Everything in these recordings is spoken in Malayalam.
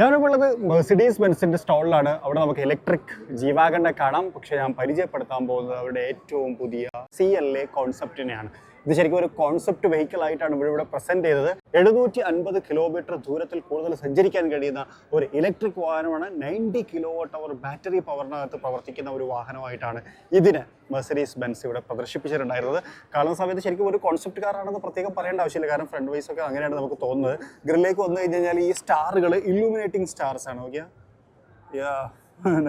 ഞാനിപ്പോൾ മെഴ്സിഡീസ് ബെൻസിന്റെ സ്റ്റാളിലാണ് അവിടെ നമുക്ക് ഇലക്ട്രിക് ജീവാഗണ്ടെ കാണാം. പക്ഷെ ഞാൻ പരിചയപ്പെടുത്താൻ പോകുന്നത് അവരുടെ ഏറ്റവും പുതിയ സി എൽ എ കോൺസെപ്റ്റിനെയാണ് ഇത് ശരിക്കും ഒരു കോൺസെപ്റ്റ് വെഹിക്കിൾ ആയിട്ടാണ് ഇവിടെ പ്രസന്റ് ചെയ്തത്. എഴുന്നൂറ്റി അൻപത് കിലോമീറ്റർ ദൂരത്തിൽ കൂടുതൽ സഞ്ചരിക്കാൻ കഴിയുന്ന ഒരു ഇലക്ട്രിക് വാഹനമാണ്. നയന്റി കിലോ വോട്ട് അവർ ബാറ്ററി പവറിനകത്ത് പ്രവർത്തിക്കുന്ന ഒരു വാഹനമായിട്ടാണ് ഇതിന് മെസരീസ് ബെൻസ് ഇവിടെ പ്രദർശിപ്പിച്ചിട്ടുണ്ടായിരുന്നത്. കാരണം സമയത്ത് ശരിക്കും ഒരു കോൺസെപ്റ്റ് കാറാണെന്ന് പ്രത്യേകം പറയേണ്ട ആവശ്യമില്ല. കാരണം ഫ്രണ്ട് വൈസ് ഒക്കെ അങ്ങനെയാണ് നമുക്ക് തോന്നുന്നത്. ഗ്രില്ലേക്ക് വന്നു കഴിഞ്ഞ് കഴിഞ്ഞാൽ ഈ സ്റ്റാറുകൾ ഇല്ലുമിനേറ്റിംഗ് സ്റ്റാർസ് ആണ്. യാ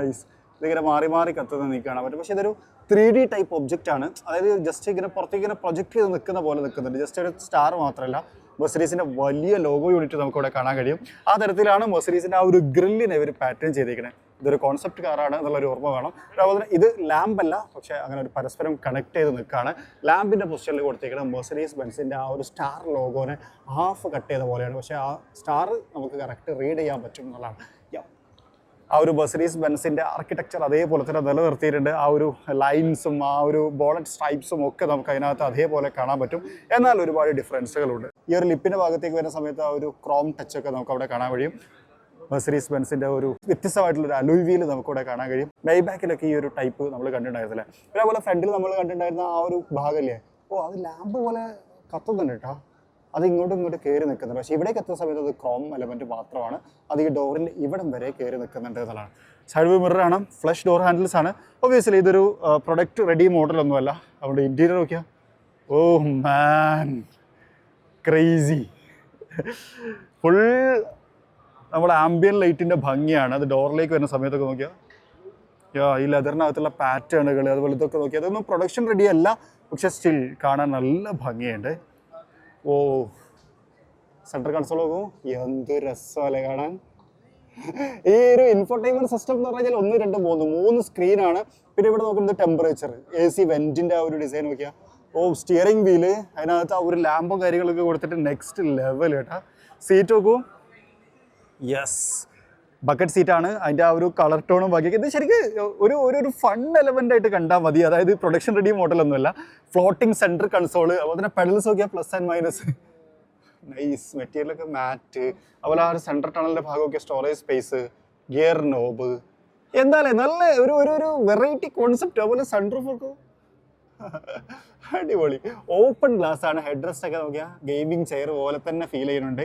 നൈസ് ഇതിങ്ങനെ മാറി മാറി കത്തുന്ന നീ കാണാൻ പറ്റും പക്ഷേ ഇതൊരു ത്രീ ഡി ടൈപ്പ് ഒബ്ജക്റ്റ് ആണ്. അതായത് ജസ്റ്റ് ഇങ്ങനെ പുറത്തേക്ക് ഇങ്ങനെ പ്രൊജക്ട് ചെയ്ത് നിൽക്കുന്ന പോലെ നിൽക്കുന്നുണ്ട്. ജസ്റ്റ് ഒരു സ്റ്റാർ മാത്രമല്ല മെഴ്സഡീസിന്റെ വലിയ ലോഗോ യൂണിറ്റ് നമുക്ക് ഇവിടെ കാണാൻ കഴിയും. ആ തരത്തിലാണ് മെഴ്സഡീസിന്റെ ആ ഒരു ഗ്രില്ലിനെ ഒരു പാറ്റേൺ ചെയ്തിരിക്കുന്നത് ഇതൊരു കോൺസെപ്റ്റ് കാറാണ് എന്നുള്ളൊരു ഓർമ്മ വേണം. അതുപോലെ തന്നെ ഇത് ലാമ്പ് അല്ല പക്ഷേ അങ്ങനെ ഒരു പരസ്പരം കണക്ട് ചെയ്ത് നിൽക്കുകയാണ് ലാമ്പിന്റെ പൊസിഷനിൽ കൊടുത്തിരിക്കുന്നത് മെഴ്സഡീസ് ബെൻസിന്റെ ആ ഒരു സ്റ്റാർ ലോഗോനെ ഹാഫ് കട്ട് ചെയ്ത പോലെയാണ്. പക്ഷേ ആ സ്റ്റാർ നമുക്ക് കറക്റ്റ് റീഡ് ചെയ്യാൻ പറ്റും എന്നുള്ളതാണ്. ആ ഒരു ബസറീസ് ബെൻസിന്റെ ആർക്കിടെക്ചർ അതേപോലെ തന്നെ നിലനിർത്തിയിട്ടുണ്ട്. ആ ഒരു ലൈൻസും ആ ഒരു ബോളറ്റ് സ്ട്രൈപ്സും ഒക്കെ നമുക്ക് അതിനകത്ത് അതേപോലെ കാണാൻ പറ്റും. എന്നാൽ ഒരുപാട് ഡിഫറൻസുകളുണ്ട് ഈ ഒരു ലിപ്പിന്റെ ഭാഗത്തേക്ക് വരുന്ന സമയത്ത് ആ ഒരു ക്രോം ടച്ച് ഒക്കെ നമുക്ക് അവിടെ കാണാൻ കഴിയും. മെസറീസ് ബെൻസിന്റെ ഒരു വ്യത്യസ്തമായിട്ടുള്ള ഒരു വീൽ നമുക്കിവിടെ കാണാൻ കഴിയും. മൈബാക്കിലൊക്കെ ഈ ഒരു ടൈപ്പ് നമ്മൾ കണ്ടിട്ടുണ്ടായിരുന്നില്ല? പിന്നെ അതുപോലെ ഫ്രണ്ടിൽ നമ്മൾ കണ്ടിട്ടുണ്ടായിരുന്ന ആ ഒരു ഭാഗമല്ലേ ഓ അത് ലാമ്പ് പോലെ കത്തുന്നുണ്ട് കേട്ടോ. അത് ഇങ്ങോട്ടും ഇങ്ങോട്ട് കയറി നിൽക്കുന്നുണ്ട്. പക്ഷേ ഇവിടേക്ക് എത്തുന്ന സമയത്ത് അത് ക്രോം എലമെന്റ് മാത്രമാണ്. അത് ഈ ഡോറിന്റെ ഇവിടം വരെ കയറി നിൽക്കുന്നുണ്ട് എന്നുള്ളതാണ്. സൈഡ് വ്യൂ മിററാണ് ഫ്ലഷ് ഡോർ ഹാൻഡിൽസ് ആണ്. ഒബ്വിയസ്ലി ഇതൊരു പ്രൊഡക്റ്റ് റെഡി മോഡലൊന്നുമല്ല അവിടെ ഇന്റീരിയർ നോക്കിയാൽ ഓ മാൻ ക്രേസി ഫുൾ നമ്മുടെ ആംബിയൻ ലൈറ്റിന്റെ ഭംഗിയാണ്. അത് ഡോറിലേക്ക് വരുന്ന സമയത്തൊക്കെ നോക്കിയാൽ യാ ഈ ലെതറിനകത്തുള്ള പാറ്റേണുകൾ അതുപോലെ ഇതൊക്കെ നോക്കി അതൊന്നും പ്രൊഡക്ഷൻ റെഡി അല്ല. പക്ഷെ സ്റ്റിൽ കാണാൻ നല്ല ഭംഗിയുണ്ട്. ഓ സെൻട്രൽ കൺസോൾ നോക്കൂ എന്ത് രസമല്ലേ കാണാൻ? ഈ ഒരു ഇൻഫോർടൈൻമെന്റ് സിസ്റ്റം എന്ന് പറഞ്ഞാൽ ഒന്ന് രണ്ട് മൂന്ന് മൂന്ന് സ്ക്രീനാണ് പിന്നെ ഇവിടെ നോക്കുന്നത് ടെമ്പറേച്ചർ എ സി വെന്റിന്റെ ആ ഒരു ഡിസൈൻ നോക്കിയാൽ ഓ സ്റ്റിയറിംഗ് വീൽ അതിനകത്ത് ആ ഒരു ലാമ്പും കാര്യങ്ങളൊക്കെ കൊടുത്തിട്ട് നെക്സ്റ്റ് ലെവൽ കേട്ടാ. സീറ്റ് നോക്കൂ. യെസ് ബക്കറ്റ് സീറ്റാണ് അതിന്റെ ആ ഒരു കളർ ടോണും ബാക്കി ഇത് ശരിക്കും ഒരു ഒരു ഒരു ഫൺ എലമെന്റ് ആയിട്ട് കണ്ടാൽ മതി. അതായത് പ്രൊഡക്ഷൻ റെഡി മോഡലൊന്നുമല്ല ഫ്ലോട്ടിംഗ് സെന്റർ കൺസോൾ അതുപോലെ തന്നെ പെഡൽസ് നോക്കിയാൽ പ്ലസ് ആൻഡ് മൈനസ് നൈസ് മെറ്റീരിയലൊക്കെ മാറ്റ് അതുപോലെ ആ ഒരു സെന്റർ ടണലിന്റെ ഭാഗമൊക്കെ സ്റ്റോറേജ് സ്പേസ് ഗിയർ നോബ് എന്തായാലും നല്ല ഒരു ഒരു ഒരു വെറൈറ്റി കോൺസെപ്റ്റ് അതുപോലെ സൺറൂഫ് ഒക്കെ. അടിപൊളി. ഓപ്പൺ ഗ്ലാസ് ആണ്. ഹെഡ് റെസ്റ്റ് ഒക്കെ നോക്കിയാൽ ഗെയിമിംഗ് ചെയർ പോലെ തന്നെ ഫീൽ ചെയ്യുന്നുണ്ട്.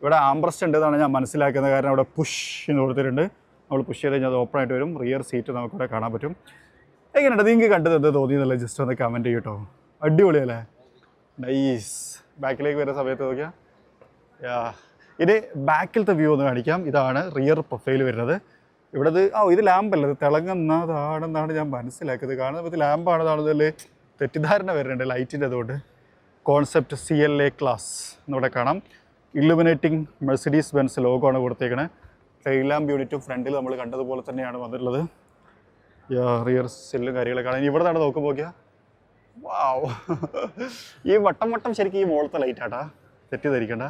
ഇവിടെ ആംബ്രസ്റ്റ് ഉണ്ട് എന്നാണ് ഞാൻ മനസ്സിലാക്കുന്നത്. കാരണം അവിടെ പുഷ് എന്ന് കൊടുത്തിട്ടുണ്ട്. നമ്മൾ പുഷ് ചെയ്ത് കഴിഞ്ഞാൽ അത് ഓപ്പൺ ആയിട്ട് വരും. റിയർ സീറ്റ് നമുക്കിവിടെ കാണാൻ പറ്റും. എങ്ങനെയുണ്ട്? നിങ്ങൾക്ക് കണ്ടത് എന്ത് തോന്നി എന്നുള്ള ജസ്റ്റ് ഒന്ന് കമന്റ് ചെയ്യട്ടോ അടിപൊളിയല്ലേ? നൈസ് ബാക്കിലേക്ക് വരുന്ന സമയത്ത് നോക്കിയാൽ യാ. ഇനി ബാക്കിലത്തെ വ്യൂ ഒന്ന് കാണിക്കാം. ഇതാണ് റിയർ പ്രൊഫൈൽ വരുന്നത്. ഇവിടെ ആ ഇത് ലാമ്പല്ല ഇത് തിളങ്ങുന്നതാണെന്നാണ് ഞാൻ മനസ്സിലാക്കിയത്. കാണുന്നത് ഇത് ലാമ്പാണെന്നാണെന്നല്ലേ തെറ്റിദ്ധാരണ വരുന്നുണ്ട്. ലൈറ്റിന്റെ അതുകൊണ്ട്. Concept C L A class എന്നിവിടെ കാണാം. ഇല്ലുമിനേറ്റിംഗ് മെഴ്സിഡീസ് ബെൻസ് ലോഗോ ആണ് ടെയിൽ ലാമ്പ് യൂണിറ്റും ഫ്രണ്ടിൽ നമ്മൾ കണ്ടതുപോലെ തന്നെയാണ് വന്നിട്ടുള്ളത്. റിയർ സെല്ലും കാര്യങ്ങളൊക്കെ ആണ് ഇവിടെ നിന്നാണ് നോക്കുമ്പോൾ വാവ് ഈ വട്ടം വട്ടം ശരിക്കും ഈ മോളത്തെ ലൈറ്റാട്ടാ തെറ്റിദ്ധരിക്കണ്ട.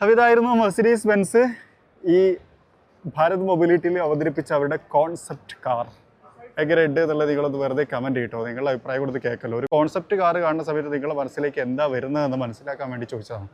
അപ്പോൾ ഇതായിരുന്നു മെഴ്സിഡീസ് ബെൻസ് ഈ ഭാരത് മൊബിലിറ്റിയിൽ അവതരിപ്പിച്ച അവരുടെ കോൺസെപ്റ്റ് കാർ എങ്ങനെയുണ്ട് എന്നുള്ളത് നിങ്ങളൊന്ന് വെറുതെ കമന്റ് ചെയ്യട്ടോ. നിങ്ങളുടെ അഭിപ്രായം കൊടുത്ത് കേൾക്കല്ലോ. ഒരു കോൺസെപ്റ്റ് കാർ കാണുന്ന സമയത്ത് നിങ്ങളുടെ മനസ്സിലേക്ക് എന്താ വരുന്നതെന്ന് മനസ്സിലാക്കാൻ വേണ്ടി ചോദിച്ചതാണ്.